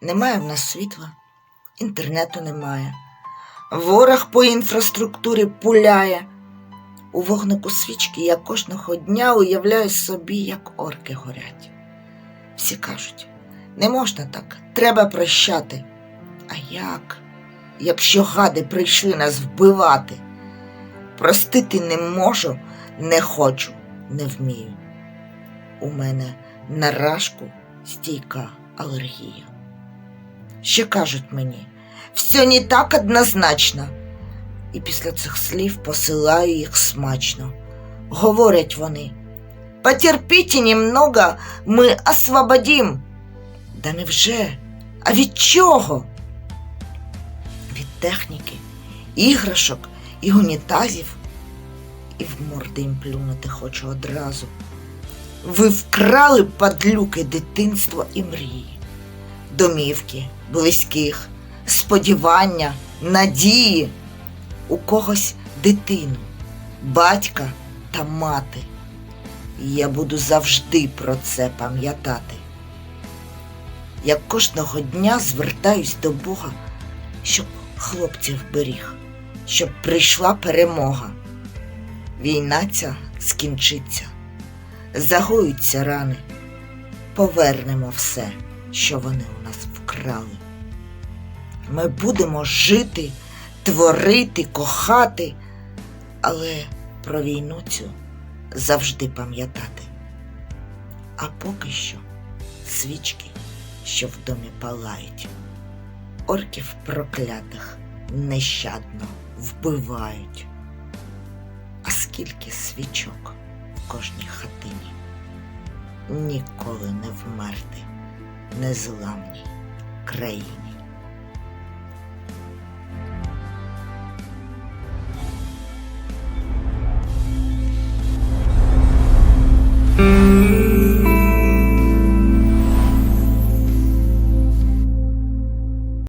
Немає в нас світла, інтернету немає. Ворог по інфраструктурі пуляє. У вогнику свічки я кожного дня уявляю собі, як орки горять. Всі кажуть, не можна так, треба прощати. А як, якщо гади прийшли нас вбивати? Простити не можу, не хочу, не вмію. У мене на рашку стійка алергія. Ще кажуть мені, все не так однозначно. І після цих слів посилаю їх смачно. Говорять вони. Потерпіть немного, ми освободим. Да невже? А від чого? Від техніки, іграшок і унітазів. І в морди їм плюнути хочу одразу. Ви вкрали падлюки дитинства і мрії, домівки, близьких, сподівання, надії, у когось дитину, батька та мати. Я буду завжди про це пам'ятати. Я кожного дня звертаюсь до Бога, щоб хлопців беріг, щоб прийшла перемога. Війна ця скінчиться загоються рани, повернемо все, що вони у нас вкрали. Ми будемо жити, творити, кохати, але про війну цю завжди пам'ятати. А поки що свічки, що в домі палають, орків проклятих нещадно вбивають. А скільки свічок в кожній хатині ніколи не вмерти незламній країні. Thank